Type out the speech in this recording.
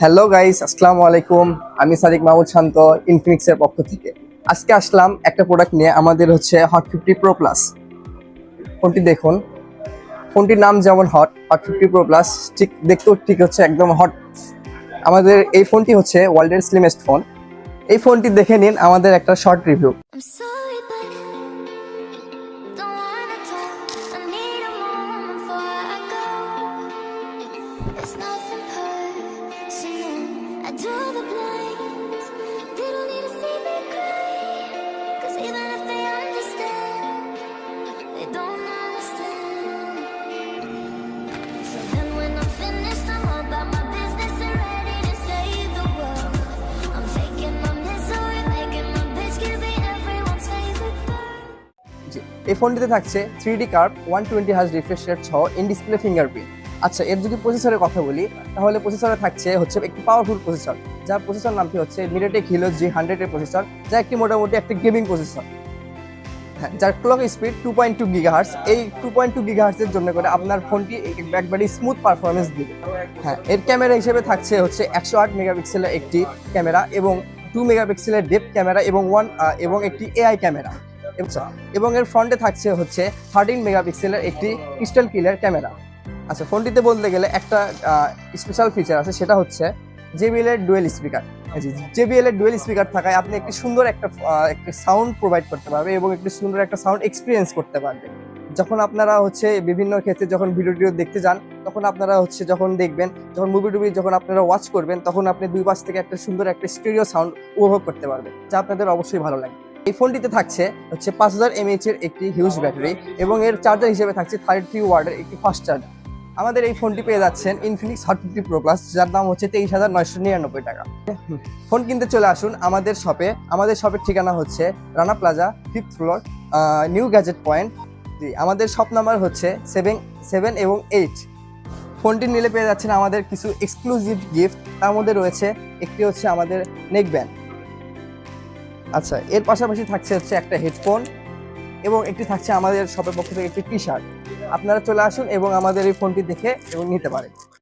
Hello guys আসসালামু আলাইকুম আমি সাদিক মাহমুদ শান্ত ইনফিনিক্সের পক্ষ থেকে। আজকে আসলাম একটা প্রোডাক্ট নিয়ে আমাদের হচ্ছে হট ফিফটি প্রো প্লাস ফোনটি দেখুন। ফোনটির নাম যেমন hot hot fifty pro plus ঠিক দেখতেও ঠিক হচ্ছে একদম হট আমাদের এই ফোনটি হচ্ছে ওয়ার্ল্ডের স্লিমেস্ট ফোন এই ফোনটি দেখে নিন আমাদের একটা শর্ট রিভিউ I'm sorry, এই ফোনটিতে থাকছে থ্রি ডি ওয়ান টোয়েন্টি হাজ রিফ্রেশ রেট সহ ইন ডিসপ্লে ফিঙ্গারপ্রিন্ট আচ্ছা এর যদি প্রসেসরের কথা বলি, তাহলে প্রসেসরে থাকছে হচ্ছে একটি পাওয়ারফুল প্রসেসর যার প্রসেসর নামটি হচ্ছে? মিডিয়াটেক হিলো জি হান্ড্রেডের প্রসেসর যা একটি মোটামুটি একটি গেমিং প্রসেসর হ্যাঁ যার clock speed two point two gigahertz এই টু পয়েন্ট টু গিগাহার্সের জন্য করে আপনার ফোনটি একবারে স্মুথ পারফরমেন্স দিবে। হ্যাঁ এর ক্যামেরা হিসেবে থাকছে হচ্ছে একশো আট মেগাপিক্সেলের একটি ক্যামেরা এবং টু মেগাপিক্সেলের ডেপ ক্যামেরা এবং ওয়ান এবং একটি এআই ক্যামেরা এবং এর ফ্রন্টে থাকছে হচ্ছে থার্টিন মেগাপিক্সেলের একটি ক্রিস্টাল ক্লিয়ার ক্যামেরা আচ্ছা ফোনটিতে বলতে গেলে একটা স্পেশাল ফিচার আছে, সেটা হচ্ছে জেবিএল এর ডুয়েল স্পিকার জি জেবিএল এর ডুয়েল স্পিকার থাকায় আপনি একটি সুন্দর একটা একটি সাউন্ড প্রোভাইড করতে পারবে এবং একটি সুন্দর একটা সাউন্ড এক্সপিরিয়েন্স করতে পারবে। যখন আপনারা হচ্ছে বিভিন্ন ক্ষেত্রে যখন ভিডিও টিডিও দেখতে যান, তখন আপনারা হচ্ছে যখন দেখবেন, যখন মুভি টুভি যখন আপনারা ওয়াচ করবেন, তখন আপনি দুই পাশ থেকে একটা সুন্দর একটা স্টেরিও সাউন্ড উপভোগ করতে পারবেন, যা আপনাদের অবশ্যই ভালো লাগে। এই ফোনটিতে থাকছে হচ্ছে পাঁচ হাজার এমএইচ এর একটি হিউজ ব্যাটারি এবং এর চার্জার হিসেবে থাকছে থার্টি থ্রি ওয়ার্ডের একটি ফাস্ট চার্জার আমাদের এই ফোনটি পেয়ে যাচ্ছেন Infinix hot fifty pro plus যার দাম হচ্ছে তেইশ হাজার নয়শো নিরানব্বই টাকা। ফোন কিনতে চলে আসুন আমাদের শপে আমাদের শপের ঠিকানা হচ্ছে Rana Plaza fifth floor New Gadget Point আমাদের শপ নাম্বার হচ্ছে সেভেন সেভেন এবং এইট ফোনটি নিলে পেয়ে যাচ্ছেন আমাদের কিছু এক্সক্লুসিভ গিফট তার মধ্যে রয়েছে একটি হচ্ছে আমাদের নেক ব্যান্ড আচ্ছা এর পাশাপাশি থাকছে হচ্ছে একটা হেডফোন এবং একটি থাকছে আমাদের শপের পক্ষ থেকে একটি টি শার্ট আপনারা চলে আসুন এবং আমাদের এই ফোনটি দেখে এবং নিতে পারেন।